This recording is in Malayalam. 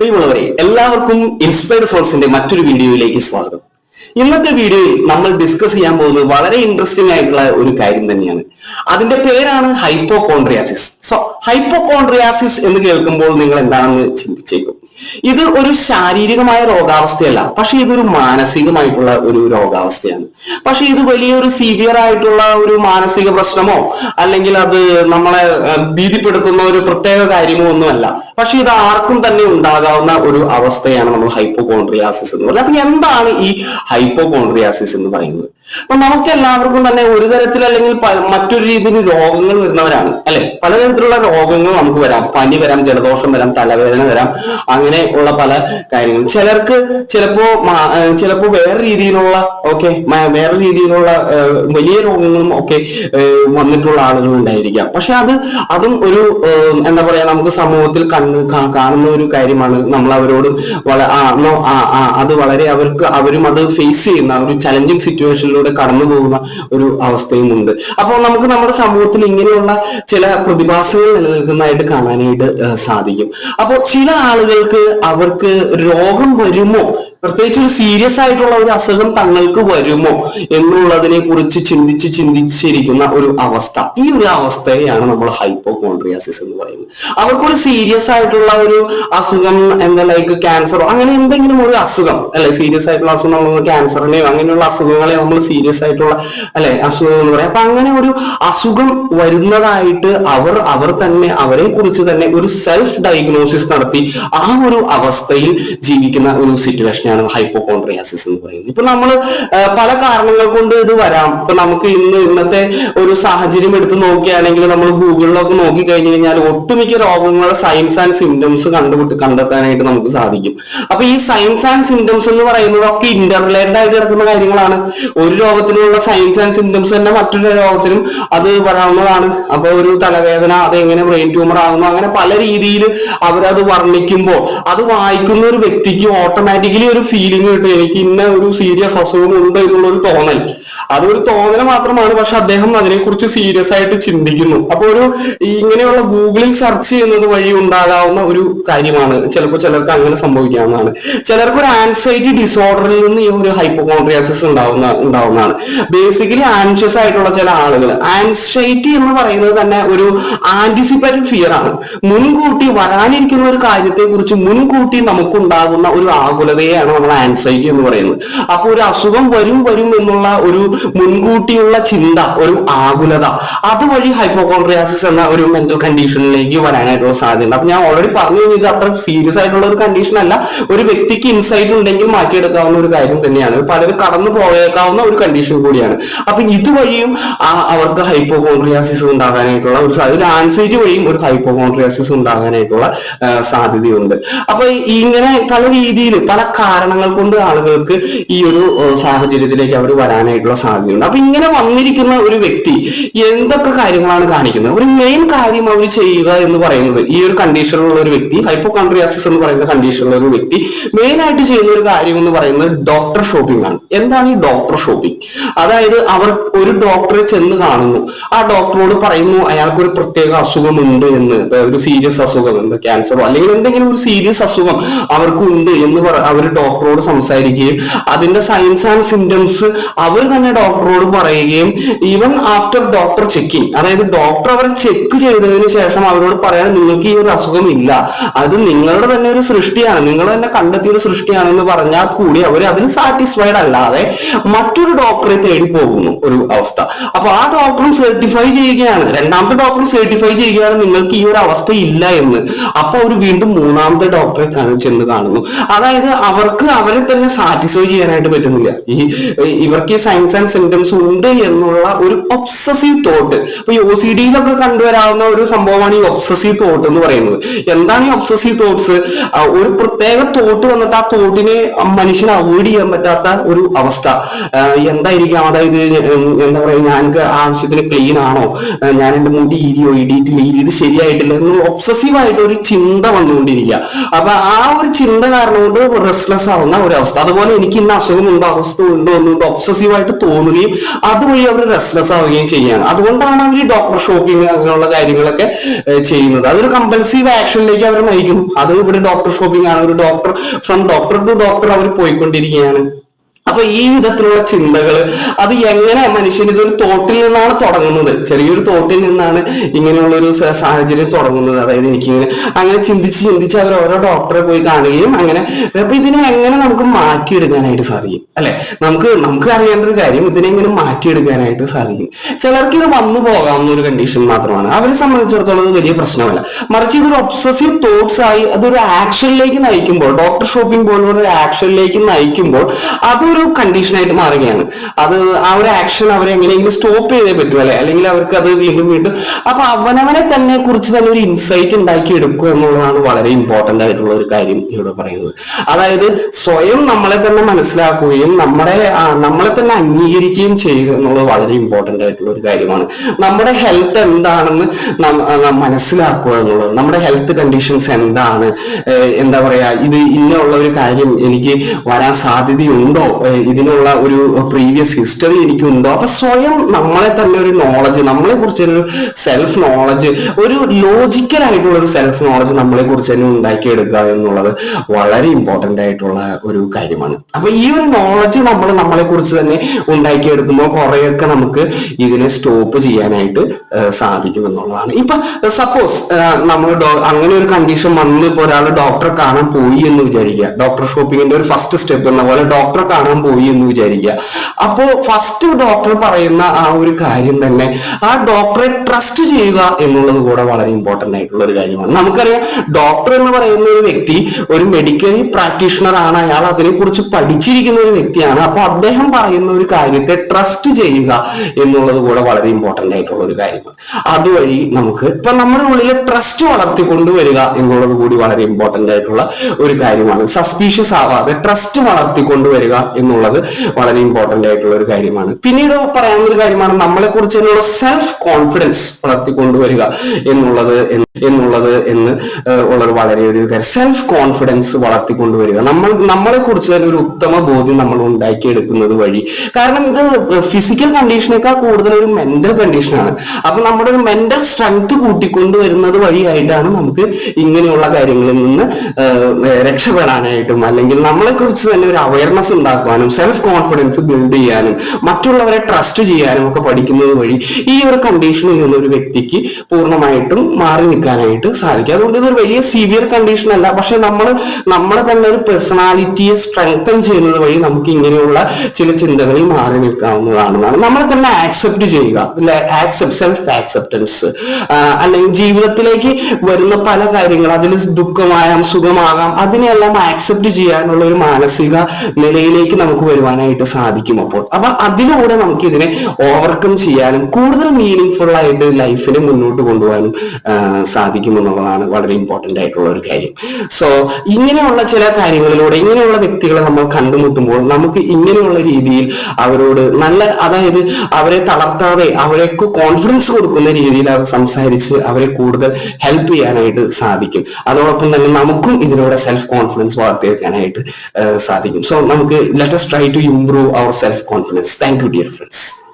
പ്രിയമുള്ളവരെ എല്ലാവർക്കും ഇൻസ്പയർഡ് സോൾസിന്റെ മറ്റൊരു വീഡിയോയിലേക്ക് സ്വാഗതം. ഇന്നത്തെ വീഡിയോയിൽ നമ്മൾ ഡിസ്കസ് ചെയ്യാൻ പോകുന്നത് വളരെ ഇൻട്രസ്റ്റിംഗ് ആയിട്ടുള്ള ഒരു കാര്യം തന്നെയാണ്. അതിന്റെ പേരാണ് ഹൈപ്പോകോൺട്രിയാസിസ് സോ ഹൈപ്പോകോൺട്രിയാസിസ് എന്ന് കേൾക്കുമ്പോൾ നിങ്ങൾ എന്താണെന്ന് ചിന്തിച്ചേക്കും. ഇത് ഒരു ശാരീരികമായ രോഗാവസ്ഥയല്ല പക്ഷെ ഇതൊരു മാനസികമായിട്ടുള്ള ഒരു രോഗാവസ്ഥയാണ്. പക്ഷെ ഇത് വലിയൊരു സീവിയർ ആയിട്ടുള്ള ഒരു മാനസിക പ്രശ്നമോ അല്ലെങ്കിൽ അത് നമ്മളെ ഭീതിപ്പെടുത്തുന്ന ഒരു പ്രത്യേക കാര്യമോ ഒന്നുമല്ല. പക്ഷെ ഇത് ആർക്കും തന്നെ ഉണ്ടാകാവുന്ന ഒരു അവസ്ഥയാണ് നമ്മൾ ഹൈപ്പോകോൺട്രിയാസിസ് എന്ന് പറയുന്നത്. അപ്പൊ എന്താണ് ഈ ഹൈപ്പോകോൺട്രിയാസിസ് എന്ന് പറയുന്നത്? അപ്പൊ നമുക്ക് എല്ലാവർക്കും തന്നെ ഒരു തരത്തിൽ അല്ലെങ്കിൽ മറ്റൊരു രീതിയിൽ രോഗങ്ങൾ വരുന്നവരാണ്. അല്ലെ? പലതരത്തിലുള്ള രോഗങ്ങൾ നമുക്ക് വരാം. പനി വരാം ജലദോഷം വരാം തലവേദന വരാം അങ്ങനെ ഉള്ള പല കാര്യങ്ങൾ ചിലർക്ക് ചിലപ്പോ ചിലപ്പോ വേറെ രീതിയിലുള്ള ഓക്കെ വേറെ രീതിയിലുള്ള വലിയ രോഗങ്ങളും ഒക്കെ വന്നിട്ടുള്ള ആളുകൾ ഉണ്ടായിരിക്കാം. പക്ഷെ അത് അതും ഒരു എന്താ പറയാ നമുക്ക് സമൂഹത്തിൽ കണ്ണ് കാ- കാണുന്ന ഒരു കാര്യമാണ് നമ്മൾ അവരോട് ആ ആ അത് വളരെ അവർക്ക് അവരും അത് ഫേസ് ചെയ്യുന്ന ഒരു ചലഞ്ചിങ് സിറ്റുവേഷനിലൂടെ കടന്നു പോകുന്ന ഒരു അവസ്ഥയും ഉണ്ട് അപ്പോൾ നമുക്ക് നമ്മുടെ സമൂഹത്തിൽ ഇങ്ങനെയുള്ള ചില പ്രതിഭാസങ്ങൾ നിലനിൽക്കുന്നതായിട്ട് കാണാനായിട്ട് സാധിക്കും. അപ്പോൾ ചില ആളുകൾക്ക് അവർക്ക് രോഗം വരുമോ പ്രത്യേകിച്ച് ഒരു സീരിയസ് ആയിട്ടുള്ള ഒരു അസുഖം തങ്ങൾക്ക് വരുമോ എന്നുള്ളതിനെ കുറിച്ച് ചിന്തിച്ച് ചിന്തിച്ചിരിക്കുന്ന ഒരു അവസ്ഥ. ഈ ഒരു അവസ്ഥയെയാണ് നമ്മൾ ഹൈപ്പോകോൺട്രിയാസിസ് എന്ന് പറയുന്നത്. അവർക്കൊരു സീരിയസ് ആയിട്ടുള്ള ഒരു അസുഖം എന്താ ലൈക്ക് ക്യാൻസറോ അങ്ങനെ എന്തെങ്കിലും ഒരു അസുഖം അല്ലെ? സീരിയസ് ആയിട്ടുള്ള അസുഖം നമ്മൾ ക്യാൻസറിനെയോ അങ്ങനെയുള്ള അസുഖങ്ങളെ നമ്മൾ സീരിയസ് ആയിട്ടുള്ള അല്ലെ? അസുഖം എന്ന് പറയാം. അപ്പൊ അങ്ങനെ ഒരു അസുഖം വരുന്നതായിട്ട് അവർ അവർ തന്നെ അവരെ കുറിച്ച് തന്നെ ഒരു സെൽഫ് ഡയഗ്നോസിസ് നടത്തി ആ ഒരു അവസ്ഥയിൽ ജീവിക്കുന്ന ഒരു സിറ്റുവേഷനാണ് ഹൈപ്പോകോൺട്രിയാസിസ് എന്ന് പറയുന്നത്. ഇപ്പൊ നമ്മൾ പല കാരണങ്ങൾ കൊണ്ട് ഇത് വരാം. ഇപ്പൊ നമുക്ക് ഇന്ന് ഇന്നത്തെ ഒരു സാഹചര്യം എടുത്ത് നോക്കുകയാണെങ്കിൽ നമ്മൾ ഗൂഗിളിലൊക്കെ നോക്കി കഴിഞ്ഞു കഴിഞ്ഞാൽ ഒട്ടുമിക്ക രോഗങ്ങളുടെ സയൻസ് ആൻഡ് സിംറ്റംസ് കണ്ടുപിട്ട് കണ്ടെത്താനായിട്ട് നമുക്ക് സാധിക്കും. അപ്പൊ ഈ സയൻസ് ആൻഡ് സിംറ്റംസ് എന്ന് പറയുന്നത് ഒക്കെ ഇന്റർലേറ്റഡ് ആയിട്ട് കിടക്കുന്ന കാര്യങ്ങളാണ്. ഒരു രോഗത്തിനുള്ള സയൻസ് ആൻഡ് സിംറ്റംസ് തന്നെ മറ്റൊരു രോഗത്തിനും അത് വരാവുന്നതാണ്. അപ്പൊ ഒരു തലവേദന അത് എങ്ങനെ ബ്രെയിൻ ട്യൂമർ ആകുന്നു അങ്ങനെ പല രീതിയിൽ അവരത് വർണിക്കുമ്പോൾ അത് വായിക്കുന്ന ഒരു വ്യക്തിക്ക് ഓട്ടോമാറ്റിക്കലി ഒരു ഫീലിംഗ് കിട്ടും. എനിക്ക് ഇന്ന ഒരു സീരിയസ് അസുഖം ഉണ്ട് എന്നുള്ള ഒരു തോന്നൽ. അതൊരു തോന്നൽ മാത്രമാണ്. പക്ഷെ അദ്ദേഹം അതിനെക്കുറിച്ച് സീരിയസ് ആയിട്ട് ചിന്തിക്കുന്നു. അപ്പൊ ഒരു ഇങ്ങനെയുള്ള ഗൂഗിളിൽ സെർച്ച് ചെയ്യുന്നത് വഴി ഉണ്ടാകാവുന്ന ഒരു കാര്യമാണ്. ചിലപ്പോൾ ചിലർക്ക് അങ്ങനെ സംഭവിക്കാവുന്നതാണ്. ചിലർക്ക് ഒരു ആൻസൈറ്റി ഡിസോർഡറിൽ നിന്ന് ഈ ഒരു ഹൈപ്പോകോൺട്രിയാസിസ് ഉണ്ടാവുന്ന ഉണ്ടാവുന്നതാണ്. ബേസിക്കലി ആൻഷ്യസ് ആയിട്ടുള്ള ചില ആളുകൾ ആൻസൈറ്റി എന്ന് പറയുന്നത് തന്നെ ഒരു ആന്റിസിപ്പേറ്റഡ് ഫിയർ ആണ്. മുൻകൂട്ടി വരാനിരിക്കുന്ന ഒരു കാര്യത്തെ കുറിച്ച് മുൻകൂട്ടി നമുക്കുണ്ടാകുന്ന ഒരു ആകുലതയെയാണ് നമ്മൾ ആൻസൈറ്റി എന്ന് പറയുന്നത്. അപ്പൊ ഒരു അസുഖം വരും വരും എന്നുള്ള ഒരു മുൻകൂട്ടിയുള്ള ചിന്ത ഒരു ആകുലത അതുവഴി ഹൈപ്പോകോൺട്രിയാസിസ് എന്ന ഒരു മെന്റൽ കണ്ടീഷനിലേക്ക് വരാനായിട്ടുള്ള സാധ്യതയുണ്ട്. അപ്പൊ ഞാൻ ഓൾറെഡി പറഞ്ഞു ഇത് അത്ര സീരിയസ് ആയിട്ടുള്ള ഒരു കണ്ടീഷൻ അല്ല. ഒരു വ്യക്തിക്ക് ഇൻസൈറ്റ് ഉണ്ടെങ്കിൽ മാറ്റിയെടുക്കാവുന്ന ഒരു കാര്യം തന്നെയാണ്. പലരും കടന്നു പോയേക്കാവുന്ന ഒരു കണ്ടീഷൻ കൂടിയാണ്. അപ്പൊ ഇതുവഴിയും അവർക്ക് ഹൈപ്പോകോൺട്രിയാസിസ് ഉണ്ടാകാനായിട്ടുള്ള ഒരു സാധ്യത ആൻസൈറ്റി വഴിയും ഒരു ഹൈപ്പോകോൺട്രിയാസിസ് ഉണ്ടാകാനായിട്ടുള്ള സാധ്യതയുണ്ട്. അപ്പൊ ഇങ്ങനെ പല രീതിയിൽ പല കാരണങ്ങൾ കൊണ്ട് ആളുകൾക്ക് ഈ ഒരു സാഹചര്യത്തിലേക്ക് അവർ വരാനായിട്ടുള്ള സാധ്യതയുണ്ട്. അപ്പൊ ഇങ്ങനെ വന്നിരിക്കുന്ന ഒരു വ്യക്തി എന്തൊക്കെ കാര്യങ്ങളാണ് കാണിക്കുന്നത്? ഒരു മെയിൻ കാര്യം അവർ ചെയ്യുക എന്ന് പറയുന്നത് ഈ ഒരു കണ്ടീഷനിലുള്ള ഒരു വ്യക്തി ഹൈപ്പോകോൺട്രിയാസിസ് എന്ന് പറയുന്ന കണ്ടീഷനിലുള്ള ഒരു വ്യക്തി മെയിൻ ആയിട്ട് ചെയ്യുന്ന ഒരു കാര്യം എന്ന് പറയുന്നത് ഡോക്ടർ ഷോപ്പിംഗ് ആണ്. എന്താണ് ഈ ഡോക്ടർ ഷോപ്പിംഗ് അതായത് അവർ ഒരു ഡോക്ടറെ ചെന്ന് കാണുന്നു. ആ ഡോക്ടറോട് പറയുന്നു അയാൾക്കൊരു പ്രത്യേക അസുഖമുണ്ട് എന്ന്. ഒരു സീരിയസ് അസുഖം എന്താ ക്യാൻസറോ അല്ലെങ്കിൽ എന്തെങ്കിലും ഒരു സീരിയസ് അസുഖം അവർക്കുണ്ട് എന്ന് പറ അവർ ഡോക്ടറോട് സംസാരിക്കുകയും അതിന്റെ സയൻസ് ആൻഡ് സിംറ്റംസ് അവർ തന്നെ ഡോക്ടറോട് പറയുകയും ഈവൻ ആഫ്റ്റർ ഡോക്ടർ ചെക്കിങ് അതായത് ഡോക്ടർ അവരെ ചെക്ക് ചെയ്തതിന് ശേഷം അവരോട് പറയാൻ നിങ്ങൾക്ക് ഈ ഒരു അസുഖം ഇല്ല. അത് നിങ്ങളുടെ തന്നെ ഒരു സൃഷ്ടിയാണ്. നിങ്ങൾ തന്നെ കണ്ടെത്തിയ ഒരു സൃഷ്ടിയാണെന്ന് പറഞ്ഞാൽ കൂടി അവർ അതിന് സാറ്റിസ്ഫൈഡ് അല്ലാതെ മറ്റൊരു ഡോക്ടറെ തേടി പോകുന്നു ഒരു അവസ്ഥ. അപ്പൊ ആ ഡോക്ടറും സർട്ടിഫൈ ചെയ്യുകയാണ്. രണ്ടാമത്തെ ഡോക്ടർ സർട്ടിഫൈ ചെയ്യുകയാണ് നിങ്ങൾക്ക് ഈ ഒരു അവസ്ഥ ഇല്ല എന്ന്. അപ്പൊ അവർ വീണ്ടും മൂന്നാമത്തെ ഡോക്ടറെ ചെന്ന് കാണുന്നു. അതായത് അവർക്ക് അവരെ തന്നെ സാറ്റിസ്ഫൈ ചെയ്യാനായിട്ട് പറ്റുന്നില്ല. ഈ ഇവർക്ക് ഈ സയൻസ് ആൻഡ് സിംറ്റംസ് ഉണ്ട് എന്നുള്ള ഒരു ഒബ്സസീവ് തോട്ട് അപ്പൊ ഒ സി ഡിയിലൊക്കെ കണ്ടുവരാവുന്ന ഒരു സംഭവമാണ് ഈ ഒബ്സസീവ് തോട്ട് എന്ന് പറയുന്നത്. എന്താണ് ഈ ഒബ്സസീവ് തോട്ട്സ് ഒരു പ്രത്യേക തോട്ട് വന്നിട്ട് ആ തോട്ടിനെ മനുഷ്യനെ അവോയ്ഡ് ചെയ്യാൻ പറ്റാത്ത ഒരു അവസ്ഥ. എന്തായിരിക്കാം? അതായത് എന്താ പറയുക? ഞാൻ ആവശ്യത്തിന് ക്ലീൻ ആണോ? ഞാൻ എന്റെ മുടി ഇരിയോ? ഇടിയിട്ടില്ല? ഇത് ശരിയായിട്ടില്ല? എന്ന് ഒബ്സസീവ് ആയിട്ട് ഒരു ചിന്ത വന്നുകൊണ്ടിരിക്കുക. അപ്പൊ ആ ഒരു ചിന്ത കാരണം കൊണ്ട് റെസ്റ്റ്ലെസ് ആവുന്ന ഒരവസ്ഥ. അതുപോലെ എനിക്ക് ഇന്ന അസുഖമുണ്ടോ അവസ്ഥ ഉണ്ടോ എന്നുണ്ടോ ഒബ്സസീവായിട്ട് തോന്നുകയും അതുവഴി അവർ റെസ്റ്റ്ലെസ് ആവുകയും ചെയ്യുകയാണ്. അതുകൊണ്ടാണ് അവർ ഡോക്ടർ ഷോപ്പിംഗ് അങ്ങനെയുള്ള കാര്യങ്ങളൊക്കെ ചെയ്യുന്നത്. അതൊരു കമ്പൽസീവ് ആക്ഷനിലേക്ക് അവർ നയിക്കുന്നു. അത് ഇവിടെ ഡോക്ടർ ഷോപ്പിംഗ് ആണ്. ഒരു doctor from doctor to doctor അവർ പോയിക്കൊണ്ടിരിക്കുകയാണ്. അപ്പൊ ഈ വിധത്തിലുള്ള ചിന്തകൾ അത് എങ്ങനെ മനുഷ്യൻ ഇതൊരു തോട്ടിൽ നിന്നാണ് തുടങ്ങുന്നത്? ചെറിയൊരു തോട്ടിൽ നിന്നാണ് ഇങ്ങനെയുള്ള ഒരു സാഹചര്യം തുടങ്ങുന്നത്. അതായത് എനിക്കിങ്ങനെ അങ്ങനെ ചിന്തിച്ച് ചിന്തിച്ച് അവർ ഓരോ ഡോക്ടറെ പോയി കാണുകയും അങ്ങനെ അപ്പൊ ഇതിനെ എങ്ങനെ നമുക്ക് മാറ്റിയെടുക്കാനായിട്ട് സാധിക്കും? അല്ലെ? നമുക്ക് നമുക്ക് അറിയേണ്ട ഒരു കാര്യം ഇതിനെ എങ്ങനെ മാറ്റിയെടുക്കാനായിട്ട് സാധിക്കും. ചിലർക്ക് ഇത് വന്നു പോകാവുന്ന ഒരു കണ്ടീഷൻ മാത്രമാണ്. അവരെ സംബന്ധിച്ചിടത്തോളം ഇത് വലിയ പ്രശ്നമല്ല. മറിച്ച് ഇതൊരു ഒബ്സസീവ് തോട്ട്സ് ആയി അതൊരു ആക്ഷനിലേക്ക് നയിക്കുമ്പോൾ ഡോക്ടർ ഷോപ്പിംഗ് പോലുള്ള ഒരു ആക്ഷനിലേക്ക് നയിക്കുമ്പോൾ അതൊരു കണ്ടീഷനായിട്ട് മാറുകയാണ്. അത് ആ ഒരു ആക്ഷൻ അവരെ എങ്ങനെയെങ്കിലും സ്റ്റോപ്പ് ചെയ്തേ പറ്റൂ അല്ലെ? അല്ലെങ്കിൽ അവർക്ക് അത് വീണ്ടും വീണ്ടും അപ്പൊ അവനവനെ തന്നെ കുറിച്ച് തന്നെ ഒരു ഇൻസൈറ്റ് ഉണ്ടാക്കി എടുക്കുക എന്നുള്ളതാണ് വളരെ ഇമ്പോർട്ടന്റ് ആയിട്ടുള്ള ഒരു കാര്യം ഇവിടെ പറയുന്നത്. അതായത് സ്വയം നമ്മളെ തന്നെ മനസ്സിലാക്കുകയും നമ്മുടെ നമ്മളെ തന്നെ അംഗീകരിക്കുകയും ചെയ്യുക എന്നുള്ളത് വളരെ ഇമ്പോർട്ടന്റ് ആയിട്ടുള്ള ഒരു കാര്യമാണ്. നമ്മുടെ ഹെൽത്ത് എന്താണെന്ന് മനസ്സിലാക്കുക എന്നുള്ളത് നമ്മുടെ ഹെൽത്ത് കണ്ടീഷൻസ് എന്താണ് എന്താ പറയാ ഇത് ഇന്നുള്ള ഒരു കാര്യം എനിക്ക് വരാൻ സാധ്യതയുണ്ടോ? ഇതിനുള്ള ഒരു പ്രീവിയസ് ഹിസ്റ്ററി എനിക്കുണ്ടോ. അപ്പൊ സ്വയം നമ്മളെ തന്നെ ഒരു നോളജ് നമ്മളെ കുറിച്ച് ഒരു സെൽഫ് നോളജ് ഒരു ലോജിക്കൽ ആയിട്ടുള്ള ഒരു സെൽഫ് നോളജ് നമ്മളെ കുറിച്ച് തന്നെ ഉണ്ടാക്കിയെടുക്കുക എന്നുള്ളത് വളരെ ഇമ്പോർട്ടന്റ് ആയിട്ടുള്ള ഒരു കാര്യമാണ്. അപ്പൊ ഈ ഒരു നോളജ് നമ്മൾ നമ്മളെ കുറിച്ച് തന്നെ ഉണ്ടാക്കിയെടുക്കുമ്പോൾ കുറെയൊക്കെ നമുക്ക് ഇതിനെ സ്റ്റോപ്പ് ചെയ്യാനായിട്ട് സാധിക്കും എന്നുള്ളതാണ്. ഇപ്പൊ സപ്പോസ് നമ്മൾ അങ്ങനെ ഒരു കണ്ടീഷൻ വന്ന് ഇപ്പൊ ഒരാൾ ഡോക്ടറെ കാണാൻ പോയി എന്ന് വിചാരിക്കുക. ഡോക്ടർ ഷോപ്പിങ്ങിന്റെ ഒരു ഫസ്റ്റ് സ്റ്റെപ്പ് എന്ന പോലെ ഡോക്ടറെ കാണാൻ പോയി എന്ന് വിചാരിക്കുക. അപ്പോ ഫസ്റ്റ് ഡോക്ടർ പറയുന്ന ആ ഒരു കാര്യം തന്നെ ആ ഡോക്ടറെ ട്രസ്റ്റ് ചെയ്യുക എന്നുള്ളത് കൂടെ വളരെ ഇമ്പോർട്ടന്റ് ആയിട്ടുള്ള ഒരു കാര്യമാണ്. നമുക്കറിയാം ഡോക്ടർ എന്ന് പറയുന്ന ഒരു വ്യക്തി ഒരു മെഡിക്കൽ പ്രാക്ടീഷണർ ആണ്. അയാൾ അതിനെക്കുറിച്ച് പഠിച്ചിരിക്കുന്ന ഒരു വ്യക്തിയാണ്. അപ്പോൾ അദ്ദേഹം പറയുന്ന ഒരു കാര്യത്തെ ട്രസ്റ്റ് ചെയ്യുക എന്നുള്ളത് കൂടെ വളരെ ഇമ്പോർട്ടന്റ് ആയിട്ടുള്ള ഒരു കാര്യമാണ്. അതുവഴി നമുക്ക് ഇപ്പൊ നമ്മുടെ ഉള്ളിൽ ട്രസ്റ്റ് വളർത്തിക്കൊണ്ടുവരിക എന്നുള്ളത് കൂടി വളരെ ഇമ്പോർട്ടന്റ് ആയിട്ടുള്ള ഒരു കാര്യമാണ്. സസ്പീഷ്യസ് ആവാതെ ട്രസ്റ്റ് വളർത്തിക്കൊണ്ടുവരിക എന്നുള്ളത് വളരെ ഇമ്പോർട്ടന്റ് ആയിട്ടുള്ള ഒരു കാര്യമാണ്. പിന്നീട് പറയാവുന്ന ഒരു കാര്യമാണ് നമ്മളെ കുറിച്ച് തന്നെയുള്ള സെൽഫ് കോൺഫിഡൻസ് വളർത്തിക്കൊണ്ടുവരിക എന്നുള്ളത് എന്നുള്ളത് എന്ന് ഉള്ളൊരു വളരെ ഒരു കാര്യം. സെൽഫ് കോൺഫിഡൻസ് വളർത്തിക്കൊണ്ടുവരിക. നമ്മൾ നമ്മളെ കുറിച്ച് തന്നെ ഒരു ഉത്തമ ബോധ്യം നമ്മൾ ഉണ്ടാക്കിയെടുക്കുന്നത് വഴി. കാരണം ഇത് ഫിസിക്കൽ കണ്ടീഷനേക്കാൾ കൂടുതൽ ഒരു മെന്റൽ കണ്ടീഷനാണ് അപ്പൊ നമ്മുടെ ഒരു മെന്റൽ സ്ട്രെങ്ത് കൂട്ടിക്കൊണ്ടുവരുന്നത് വഴിയായിട്ടാണ് നമുക്ക് ഇങ്ങനെയുള്ള കാര്യങ്ങളിൽ നിന്ന് രക്ഷപ്പെടാനായിട്ടും അല്ലെങ്കിൽ നമ്മളെ കുറിച്ച് തന്നെ ഒരു അവയർനെസ് ഉണ്ടാക്കുവാനും സെൽഫ് കോൺഫിഡൻസ് ബിൽഡ് ചെയ്യാനും മറ്റുള്ളവരെ ട്രസ്റ്റ് ചെയ്യാനും ഒക്കെ പഠിക്കുന്നത് വഴി ഈ ഒരു കണ്ടീഷനിൽ നിന്ന് ഒരു വ്യക്തിക്ക് പൂർണമായിട്ടും മാറി നിൽക്കാനായിട്ട് സാധിക്കും. അതുകൊണ്ട് ഇതൊരു വലിയ സിവിയർ കണ്ടീഷൻ അല്ല. പക്ഷെ നമ്മൾ നമ്മളെ തന്നെ ഒരു പേഴ്സണാലിറ്റിയെ സ്ട്രെങ്തൻ ചെയ്യുന്നത് വഴി നമുക്ക് ഇങ്ങനെയുള്ള ചില ചിന്തകളിൽ മാറി നിൽക്കാവുന്നതാണെന്നാണ് നമ്മളെ തന്നെ ആക്സെപ്റ്റ് ചെയ്യുക. ആക്സെപ്റ്റ് സെൽഫ് ആക്സെപ്റ്റൻസ് അല്ലെങ്കിൽ ജീവിതത്തിലേക്ക് വരുന്ന പല കാര്യങ്ങൾ അതിൽ ദുഃഖമാകാം സുഖമാകാം അതിനെല്ലാം ആക്സെപ്റ്റ് ചെയ്യാനുള്ള ഒരു മാനസിക നിലയിലേക്ക് നമുക്ക് വരുവാനായിട്ട് സാധിക്കും അപ്പോൾ. അപ്പൊ അതിലൂടെ നമുക്ക് ഇതിനെ ഓവർകം ചെയ്യാനും കൂടുതൽ മീനിങ് ഫുൾ ആയിട്ട് ലൈഫിനെ മുന്നോട്ട് കൊണ്ടുപോകാനും സാധിക്കും എന്നുള്ളതാണ് വളരെ ഇമ്പോർട്ടന്റ് ആയിട്ടുള്ള ഒരു കാര്യം. സോ ഇങ്ങനെയുള്ള ചില കാര്യങ്ങളിലൂടെ ഇങ്ങനെയുള്ള വ്യക്തികളെ നമ്മൾ കണ്ടുമുട്ടുമ്പോൾ നമുക്ക് ഇങ്ങനെയുള്ള രീതിയിൽ അവരോട് നല്ല അതായത് അവരെ തളർത്താതെ അവർക്ക് കോൺഫിഡൻസ് കൊടുക്കുന്ന രീതിയിൽ അവർ സംസാരിച്ച് അവരെ കൂടുതൽ ഹെൽപ്പ് ചെയ്യാനായിട്ട് സാധിക്കും. അതോടൊപ്പം തന്നെ നമുക്കും ഇതിലൂടെ സെൽഫ് കോൺഫിഡൻസ് വളർത്തിയെടുക്കാനായിട്ട് സാധിക്കും. സോ നമുക്ക് let us try to improve our self-confidence. Thank you, dear friends.